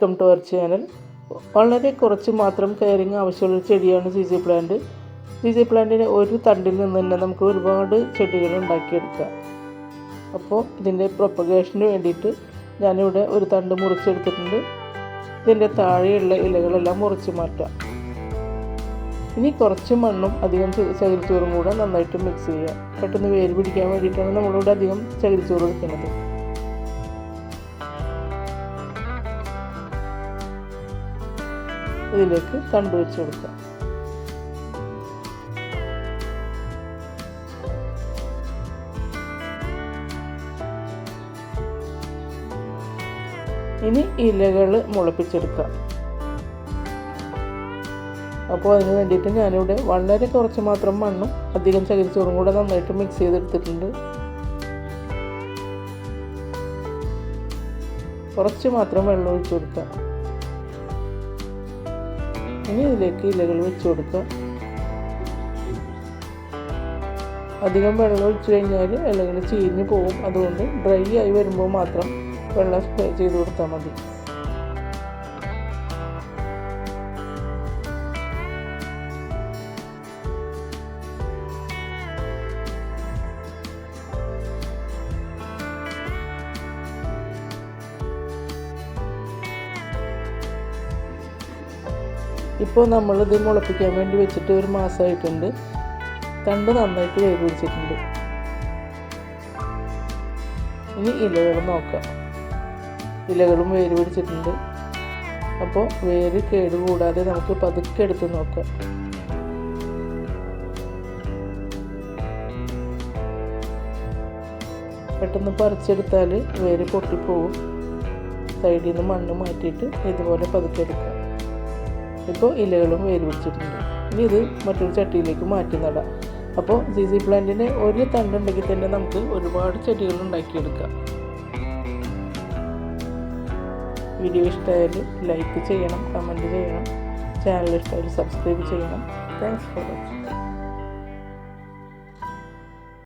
Welcome to our channel വളരെ കുറച്ച് മാത്രം കെയറിങ് ആവശ്യമുള്ള ചെടിയാണ് C C plant C C പ്ലാന്റിന് ഒരു തണ്ടിൽ നിന്ന് തന്നെ നമുക്ക് ഒരുപാട് ചെടികൾ ഉണ്ടാക്കിയെടുക്കാം. അപ്പോൾ ഇതിന്റെ പ്രൊപ്പഗേഷന് വേണ്ടിയിട്ട് ഞാനിവിടെ ഒരു തണ്ട് മുറിച്ചെടുത്തിട്ടുണ്ട്. ഇതിന്റെ താഴെയുള്ള ഇലകളെല്ലാം മുറിച്ച് മാറ്റാം. ഇനി കുറച്ച് മണ്ണും അധികം ചകിരിച്ചോറും കൂടെ നന്നായിട്ട് മിക്സ് ചെയ്യുക പെട്ടെന്ന് വേര് പിടിക്കാൻ വേണ്ടിയിട്ടാണ് നമ്മളിവിടെ അധികം ചകിരിച്ചോറ് എടുക്കുന്നത് ഇതിലേക്ക് തണ്ട് വെച്ച് കൊടുക്കാം. ഇനി ഇലകൾ മുളപ്പിച്ചെടുക്കുക. അപ്പോൾ അതിന് വേണ്ടിയിട്ട് ഞാനിവിടെ വളരെ കുറച്ച് മാത്രം മണ്ണും അധികം ചകിരിച്ചോറും കൂടെ നന്നായിട്ട് മിക്സ് ചെയ്തെടുത്തിട്ടുണ്ട്. കുറച്ച് മാത്രം വെള്ളം ഒഴിച്ചു കൊടുക്കാം ഇനി ഇതിലേക്ക് ഇലകൾ വെച്ച് കൊടുക്കുക അധികം വെള്ളം ഒഴിച്ചു കഴിഞ്ഞാൽ ഇലകൾ ചീഞ്ഞ് പോകും അതുകൊണ്ട് ഡ്രൈ ആയി വരുമ്പോൾ മാത്രം വെള്ളം സ്പ്രേ ചെയ്ത് കൊടുത്താൽ മതി. ഇപ്പോൾ നമ്മളിത് മുളപ്പിക്കാൻ വേണ്ടി വെച്ചിട്ട് ഒരു മാസമായിട്ടുണ്ട്. തണ്ട് നന്നായിട്ട് വേവ് പിടിച്ചിട്ടുണ്ട് ഇനി ഇലകൾ നോക്കാം. ഇലകളും വേര് പിടിച്ചിട്ടുണ്ട്. അപ്പോൾ വേര് കേട് കൂടാതെ നമുക്ക് പതുക്കെ എടുത്ത് നോക്കാം. പെട്ടെന്ന് പറിച്ചെടുത്താൽ വേര് പൊട്ടിപ്പോവും. സൈഡിൽ നിന്ന് മണ്ണ് മാറ്റിയിട്ട് ഇതുപോലെ പതുക്കെ എടുക്കാം. ഇപ്പോൾ ഇലകളും വേര് പിടിച്ചിട്ടുണ്ട്. ഇനി ഇത് മറ്റൊരു ചട്ടിയിലേക്ക് മാറ്റി നടാം അപ്പോൾ സി സി പ്ലാന്റിന് ഒരു തണ്ടുണ്ടെങ്കിൽ തന്നെ നമുക്ക് ഒരുപാട് ചെടികൾ ഉണ്ടാക്കിയെടുക്കാം. വീഡിയോ ഇഷ്ടമായാൽ ലൈക്ക് ചെയ്യണം കമന്റ് ചെയ്യണം ചാനൽ ഇഷ്ടമായാൽ സബ്സ്ക്രൈബ് ചെയ്യണം. Thanks for watching